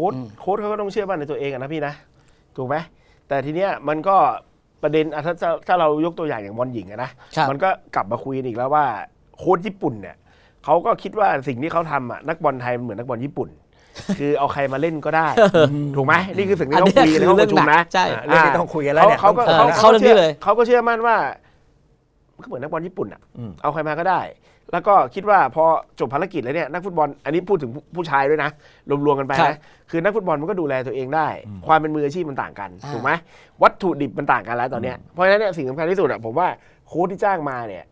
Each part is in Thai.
ค้ดโค้ดเขาก็ต้องเชื่อมั่นในตัวเองอะนะพี่นะถูกไหมแต่ทีเนี้ยมันก็ประเด็นอะถ้าถ้าถ้าเรายกตัวอย่างอย่างบอลหญิงอะนะครับ มันก็กลับมาคุยกันอีกแล้วว่าโค้ดญี่ปุ่นเนี่ยเขาก็คิดว่าสิ่งที่เขาทำอะนักบอลไทยมันเหมือนนักบอลญี่ปุ่น คือเอาใครมาเล่นก็ได้ ถูกไหมนี่คือสิ่งที่เขาคุยกันในห้องประชุมนะ ใช่ เรื่องที่ต้องคุยกันแล้วเนี่ยเขาก็ต้องเขาคุยเข้าเรื่องนี้เลย เขาก็เชื่อมั่นว่า มันก็เหมือนนักบอลญี่ปุ่นอะอืมเอาใครมาก็ได้ แล้วก็คิดว่าพอจบภารกิจแล้วเนี่ยนักฟุตบอลอันนี้พูดถึงผู้ผู้ชายด้วยนะรวมๆกันไปครับนะคือนักฟุตบอลมันก็ดูแลตัวเองได้ ความเป็นมืออาชีพมันต่างกันอ่าถูกไหมวัตถุดิบมันต่างกันแล้วตอนเนี้ยเพราะฉะนั้นเนี่ยสิ่งสำคัญที่สุดอะผมว่าโค้ชที่จ้างมาเนี่ย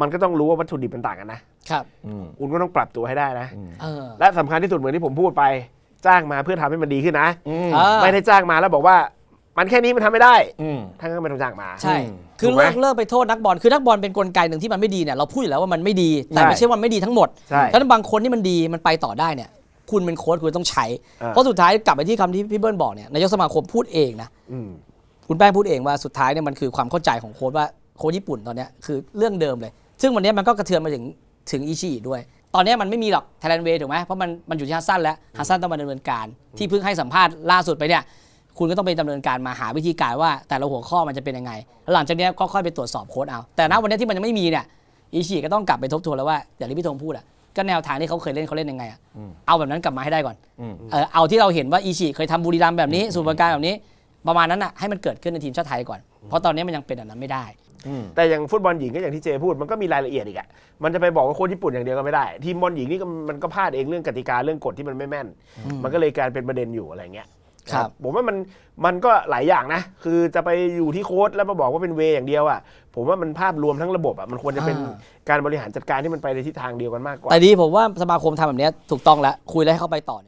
มันก็ต้องรู้ว่าวัตถุดิบมันต่างกันนะครับอืมคุณก็ต้องปรับตัวให้ได้นะเออและสำคัญที่สุดเหมือนที่ผมพูดไปจ้างมาเพื่อทำให้มันดีขึ้นนะอืมอ่าไม่ได้จ้างมาแล้วบอกว่า มันแค่นี้มันทำไม่ได้อืม ท่านก็ไม่ต้องจ้างมา ใช่ อืมคือถูกไหมเลิกเลิกไปโทษนักบอล คือนักบอลเป็นกลไกหนึ่งที่มันไม่ดีเนี่ยเราพูดอยู่แล้วว่ามันไม่ดี แต่ใช่ไม่ใช่ว่ามันไม่ดีทั้งหมดใช่แล้วบางคนที่มันดีมันไปต่อได้เนี่ย คุณเป็นโค้ชคุณต้องใช้ อ่า เพราะสุดท้ายกลับไปที่คำที่พี่เบิ้ลบอกเนี่ยนายกสมาคมพูดเองนะ อืม คุณแป้งพูดเองว่าสุดท้ายเนี่ยมันคือความเข้าใจของโค้ชว่าโค้ชญี่ปุ่นตอนเนี้ยคือเรื่องเดิมเลย ซึ่งวันเนี้ยมันก็กระเทือนมาถึงถึงอิชิอิด้วย ตอนเนี้ยมันไม่มีหรอกไทยแลนด์เวถูกไหมเพราะมันมันอยู่ที่ฮัสซันแล้วฮัสซันต้องมาดำเนินการ ที่เพิ่งให้สัมภาษณ์ล่าสุดไปเนี่ย คุณก็ต้องไปดำเนินการมาหาวิธีการว่าแต่ละหัวข้อมันจะเป็นยังไงแล้วหลังจากเนี้ยก็ค่อยไปตรวจสอบโค้ดเอา แต่ณวันเนี้ยที่มันยังไม่มีเนี่ยอิชิก็ต้องกลับไปทบทวนแล้วว่าอย่างที่พี่ธงพูดอะก็แนวทางที่เขาเคยเล่นเขาเล่นยังไงอะเอาแบบนั้นกลับมาให้ได้ก่อนอืมเออเอาที่เราเห็นว่าอิชิเคยทำบุรีรัมย์แบบนี้สูตรประการแบบนี้ ประมาณนั้นอะให้มันเกิดขึ้นในทีมชาติไทยก่อน เพราะตอนนี้มันยังเป็นแบบนั้นไม่ได้อืมแต่อย่างฟุตบอลหญิงก็อย่างที่เจพูดมันก็มีรายละเอียดอีกอะมันจะไปบอกว่าโค้ชญี่ปุ่นอย่างเดียวก็ไม่ได้ ทีมบอลหญิงนี่ก็มันก็พลาดเองเรื่องกติกาเรื่องกฎที่มันไม่แม่น มันก็เลยกลายเป็นประเด็นอยู่อะไรเงี้ย ครับ ผมว่ามันมันก็หลายอย่างนะ คือจะไปอยู่ที่โค้ชแล้วมาบอกว่าเป็นเวย์อย่างเดียวอะผมว่ามันภาพรวมทั้งระบบอะมันควรจะเป็นอ่าการบริหารจัดการที่มันไปในทิศทางเดียวกันมากกว่าแต่ดีผมว่าสมาคมทำแบบเนี้ยถูกต้องแล้วคุยแล้วให้เขาไปต่อเนี่ย